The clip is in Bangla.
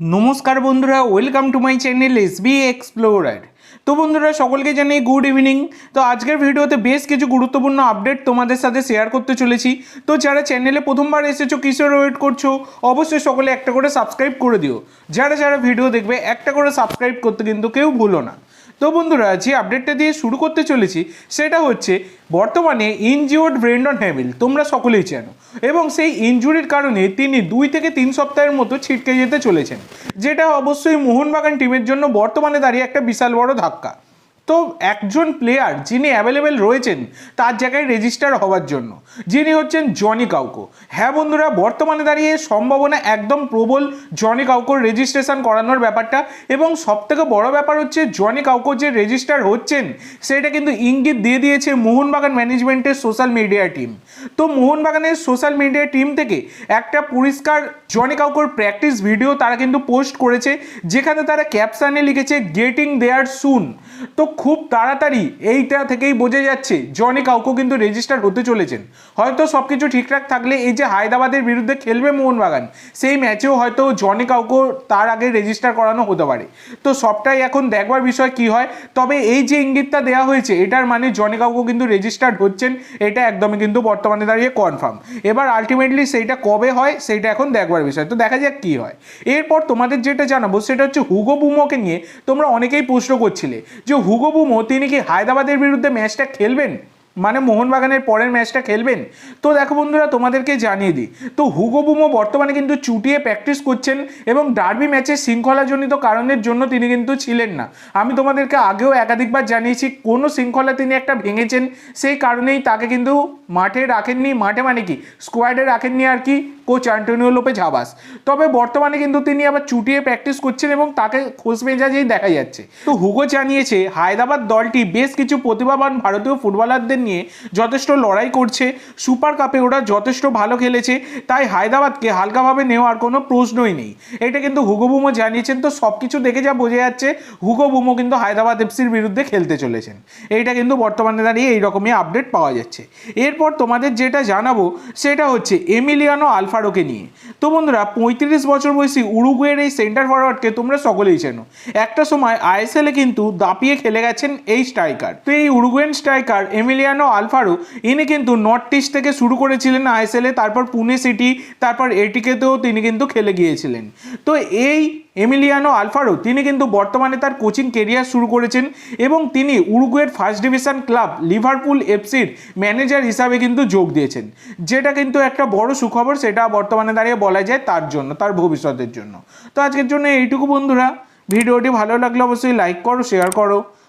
নমস্কার বন্ধুরা welcome to my channel S B explorer তো বন্ধুরা, সকলকে জানাই গুড ইভিনিং তো আজকের ভিডিওতে বেশ কিছু গুরুত্বপূর্ণ আপডেট তোমাদের সাথে শেয়ার করতে চলেছি। তো যারা চ্যানেলে প্রথমবার এসেছ, কিসের ওয়েট করছ, অবশ্যই সকলে একটা করে সাবস্ক্রাইব করে দিও। যারা যারা ভিডিও দেখবে, একটা করে সাবস্ক্রাইব করতে কিন্তু কেউ ভুলো না। তো বন্ধুরা, যে আপডেটটা দিয়ে শুরু করতে চলেছি, সেটা হচ্ছে বর্তমানে ইনজিওর্ড ব্রেন্ডন হ্যামিল তোমরা সকলেই চেনো। এবং সেই ইনজুরির কারণে তিনি দুই থেকে তিন সপ্তাহের মতো ছিটকে যেতে চলেছেন, যেটা অবশ্যই মোহনবাগান টিমের জন্য বর্তমানে দাঁড়িয়ে একটা বিশাল বড় ধাক্কা। তো একজন প্লেয়ার যিনি অ্যাভেলেবেল রয়েছেন, তার জায়গায় রেজিস্টার হওয়ার জন্য। যিনি হচ্ছেন জনি কাউকো। হ্যাঁ বন্ধুরা, বর্তমানে দাঁড়িয়ে সম্ভাবনা একদম প্রবল জনি কাউকোর রেজিস্ট্রেশন করানোর ব্যাপারটা। এবং সবথেকে বড় ব্যাপার হচ্ছে জনি কাউকো যে রেজিস্টার হচ্ছেন, সেটা কিন্তু ইঙ্গিত দিয়ে দিয়েছে মোহনবাগান ম্যানেজমেন্টের সোশ্যাল মিডিয়া টিম তো মোহনবাগানের সোশ্যাল মিডিয়া টিম থেকে একটা পরিষ্কার জনি কাউকোর প্র্যাকটিস ভিডিও তারা কিন্তু পোস্ট করেছে, যেখানে তারা ক্যাপশানে লিখেছে গেটিং দেয়ার সুন তো খুব তাড়াতাড়ি এইটা থেকেই বোঝা যাচ্ছে, জনি কাউকো কিন্তু রেজিস্টার হতে চলেছেন। হয়তো সব কিছু ঠিকঠাক থাকলে এই যে হায়দ্রাবাদের বিরুদ্ধে খেলবে মোহনবাগান, সেই ম্যাচেও হয়তো জনে কাউকো তার আগে রেজিস্টার করানো হতে পারে। তো সবটাই এখন দেখবার বিষয় কি হয়, তবে এই যে ইঙ্গিতটা দেওয়া হয়েছে, এটার মানে জনে কাউকো কিন্তু রেজিস্টার্ড হচ্ছেন, এটা একদমই কিন্তু বর্তমানে দাঁড়িয়ে কনফার্ম এবার আলটিমেটলি সেইটা কবে হয়, সেইটা এখন দেখবার বিষয়। তো দেখা যাক কি হয়। এরপর তোমাদের যেটা জানাব, সেটা হচ্ছে হুগো বুমোকে নিয়ে তোমরা অনেকেই প্রশ্ন করছিলে যে হুগো বুমো তিনি কি হায়দ্রাবাদের বিরুদ্ধে ম্যাচটা খেলবেন? মানে মোহনবাগানের পরের ম্যাচটা খেলবেন? তো দেখো বন্ধুরা, তোমাদেরকে জানিয়ে দিই। তো হুগো বুমো বর্তমানে কিন্তু চুটিয়ে প্র্যাকটিস করছেন এবং ডার্বি ম্যাচের শৃঙ্খলাজনিত কারণের জন্য তিনি কিন্তু ছিলেন না। আমি তোমাদেরকে আগেও একাধিকবার জানিয়েছি, কোনো শৃঙ্খলা তিনি একটা ভেঙেছেন, সেই কারণেই তাকে কিন্তু মাঠে রাখেননি। মাঠে মানে কি? স্কোয়াডে রাখেননি আর কি কোচ অ্যান্টোনিও লোপে ঝাবাস তবে বর্তমানে কিন্তু তিনি আবার চুটিয়ে প্র্যাকটিস করছেন এবং তাকে খোঁজ মেজাজেই দেখা যাচ্ছে। তো হুগো জানিয়েছে, হায়দ্রাবাদ দলটি বেশ কিছু প্রতিভাবান ভারতীয় ফুটবলারদের নিয়ে যথেষ্ট লড়াই করছে, সুপার কাপে ওরা যথেষ্ট ভালো খেলেছে, তাই হায়দ্রাবাদকে হালকাভাবে নেওয়ার কোনো প্রশ্নই নেই। এটা কিন্তু হুগো বুমো জানিয়েছেন, তো সব কিছু দেখে যা বোঝা যাচ্ছে, হুগো বুমো কিন্তু হায়দ্রাবাদ এফসির বিরুদ্ধে খেলতে চলেছেন। এইটা কিন্তু বর্তমানে দাঁড়িয়ে এইরকমই আপডেট পাওয়া যাচ্ছে। এরপর তোমাদের যেটা জানাব, সেটা হচ্ছে এমিলিয়ানো আলফারোকে নিয়ে। তো বন্ধুরা, পঁয়ত্রিশ বছর বয়সী উরুগুয়ের এই সেন্টার ফরওয়ার্ডকে তোমরা সকলেই চেনো। একটা সময় আইএসএলে কিন্তু দাপিয়ে খেলে গেছেন এই স্ট্রাইকার তো এই উরুগুয়েন স্ট্রাইকার এমিলিয়ানো আলফারো? ইনি কিন্তু নর্থ ইস্ট থেকে শুরু করেছিলেন আইএসএলে তারপর পুনে সিটি তারপর এটিকেতেও তিনি কিন্তু খেলে গিয়েছিলেন। তো এই এমিলিয়ানো আলফারো, তিনি কিন্তু বর্তমানে তার কোচিং কেরিয়ার শুরু করেছেন এবং তিনি উরুগুয়ের ফার্স্ট ডিভিশন ক্লাব লিভারপুল এফসির ম্যানেজার হিসাবে কিন্তু যোগ দিয়েছেন। যেটা কিন্তু একটা বড় সুখবর, সেটা বর্তমানে দাঁড়িয়ে বলা যায় তার জন্য, তার ভবিষ্যতের জন্য। তো আজকের জন্য এইটুকু বন্ধুরা, ভিডিওটি ভালো লাগলে অবশ্যই লাইক করো শেয়ার করো।